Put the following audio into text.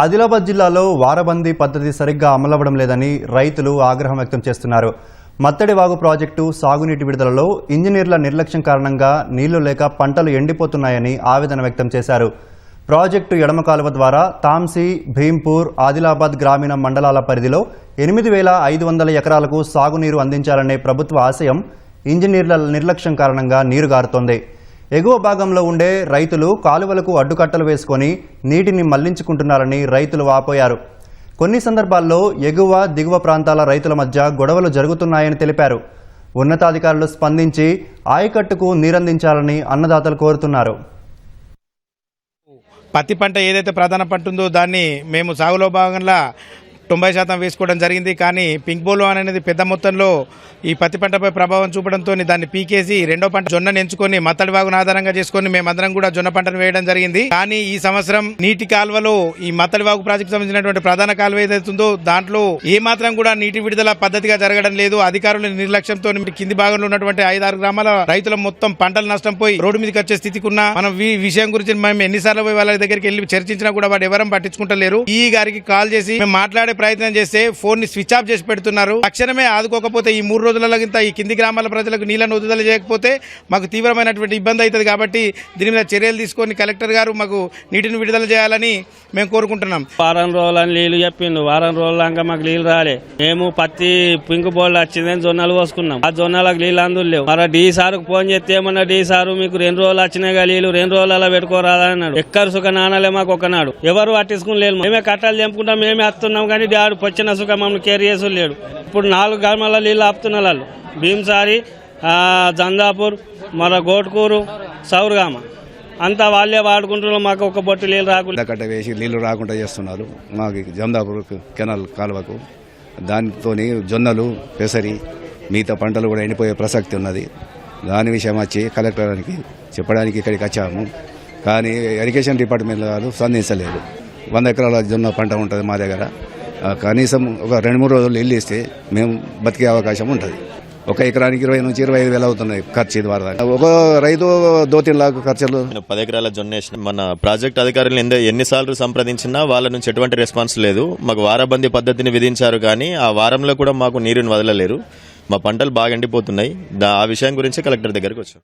ఆదిలాబాద్ జిల్లాలో వారబందీ పద్ధతి సరిగ్గా అమలవ్వడం లేదని రైతులు ఆగ్రహం వ్యక్తం చేస్తున్నారు. మత్తడి వాగు ప్రాజెక్టు సాగునీటి విడుదలలో ఇంజనీర్ల నిర్లక్ష్యం కారణంగా నీళ్ళు లేక పంటలు ఎండిపోతున్నాయని ఆవేదన వ్యక్తం చేశారు. ప్రాజెక్టు ఎడమ కాలువ ద్వారా తాంసీ భీంపూర్ ఆదిలాబాద్ గ్రామీణ మండలాల పరిధిలో ఎనిమిది వేల ఐదు వందల ఎకరాలకు సాగునీరు అందించాలనే ప్రభుత్వ ఆశయం ఇంజనీర్ల నిర్లక్ష్యం కారణంగా నీరు గారుతోంది ఎగువ భాగంలో ఉండే రైతులు కాలువలకు అడ్డుకట్టలు వేసుకొని నీటిని మళ్ళించుకుంటున్నారని రైతులు వాపోయారు. కొన్ని సందర్భాల్లో ఎగువ దిగువ ప్రాంతాల రైతుల మధ్య గొడవలు జరుగుతున్నాయని తెలిపారు. ఉన్నతాధికారులు స్పందించి ఆయకట్టుకు నీరందించాలని అన్నదాతలు కోరుతున్నారు. పత్తి పంట ఏదైతే ప్రధాన పంట ఉందో దాన్ని మేము సాగులో భాగంగా తొంభై శాతం వేసుకోవడం జరిగింది. కానీ పింక్ బోలు అనేది పెద్ద మొత్తంలో ఈ పత్తి పంటపై ప్రభావం చూపడంతో దాన్ని పీకేసి రెండో పంట జొన్నను ఎంచుకొని మత్తడి వాగును ఆధారంగా చేసుకొని మేమందరం కూడా జొన్న పంటను వేయడం జరిగింది. కానీ ఈ సంవత్సరం నీటి కాలువలో ఈ మత్తడి వాగు ప్రాజెక్టు సంబంధించినటువంటి ప్రధాన కాలువ ఏదైతుందో దాంట్లో ఏ మాత్రం కూడా నీటి విడుదల పద్ధతిగా జరగడం లేదు. అధికారుల నిర్లక్ష్యంతో కింది భాగంలో ఉన్నటువంటి ఐదారు గ్రామాల రైతుల మొత్తం పంటలు నష్టం పోయి రోడ్డు మీదకి వచ్చే స్థితికి ఉన్న మనం ఈ విషయం గురించి మేము ఎన్నిసార్లు పోయి వాళ్ళ దగ్గరికి వెళ్ళి చర్చించినా కూడా వాడు ఎవరం పట్టించుకుంటలేరు. ఈ గారికి కాల్ చేసి మేము మాట్లాడే ప్రయత్నం చేస్తే ఫోన్ని స్విచ్ ఆఫ్ చేసి పెడుతున్నారు. తక్షణమే ఆదుకోకపోతే ఈ మూడు రోజులలో ఈ కింది గ్రామాల ప్రజలకు నీళ్ళను వదుదల చేయకపోతే మాకు తీవ్రమైనటువంటి ఇబ్బంది అవుతుంది కాబట్టి దీని మీద చర్యలు తీసుకొని కలెక్టర్ గారు మాకు నీటిని విడుదల చేయాలని మేము కోరుకుంటున్నాం. వారం రోజులని నీళ్ళు చెప్పిండు వారం రోజులంక మాకు నీళ్ళు రాలే. మేము పత్తి పింక్ బోల్డ్ వచ్చిందని జొన్నలు పోసుకున్నాం ఆ జొన్నలకు నీళ్ళు అందులేవు మరి డీ సార్కు ఫోన్ చేస్తే ఏమన్నా డీ సారు మీకు రెండు రోజులు వచ్చినాయి నీళ్ళు రెండు రోజులు అలా పెట్టుకోరాదా అన్నాడు. ఎక్కరు సుఖ నాన్నలే మాకు ఒక్కనాడు ఎవరు పట్టించుకుని లేదు మేమే కట్టాలు తెంపుకుంటాం మేమే వస్తున్నాం కానీ డాడు పొచ్చిన సుఖ మమ్మల్ని కేర్ చేసు లేడు. ఇప్పుడు నాలుగు గ్రామాల నీళ్ళు ఆపుతున్నారు వాళ్ళు. భీమసారి జందాపూర్ మన గోట్కూరు సౌరుగామ. అంతా వాళ్ళే వాడుకుంటున్నారు మాకు ఒక బొట్టు నీళ్ళు రాకుండా. కట్ట వేసి నీళ్ళు రాకుండా చేస్తున్నారు. మాకు జందాపూర్ కెనాల్ కాలువకు దానితో జొన్నలు పెసరి మిగతా పంటలు కూడా ఎండిపోయే ప్రసక్తి ఉన్నది. దాని విషయం వచ్చి కలెక్టర్కి చెప్పడానికి ఇక్కడికి వచ్చాము. కానీ ఎడ్యుకేషన్ డిపార్ట్మెంట్ వాళ్ళు స్పందించలేదు వంద ఎకరాల జొన్న పంట ఉంటుంది మా దగ్గర. కనీసం ఒక రెండు మూడు రోజులు ఇల్లు ఇస్తే మేము బతికే అవకాశం ఉంటుంది. ఒక ఎకరానికి ఇరవై నుంచి ఇరవై ఐదు వేలు అవుతున్నాయి ఖర్చు ఇది వరద ఒక రైతు దోతిన్ లాగా ఖర్చులు పది ఎకరాల జొన్న వేసిన మన ప్రాజెక్ట్ అధికారులు ఎందు ఎన్నిసార్లు సంప్రదించినా వాళ్ళ నుంచి ఎటువంటి రెస్పాన్స్ లేదు. మాకు వారబందీ పద్ధతిని విధించారు కానీ ఆ వారంలో కూడా మాకు నీరుని వదలలేరు. మా పంటలు బాగా ఎండిపోతున్నాయి. ఆ విషయం గురించి కలెక్టర్ దగ్గరికి వచ్చాం.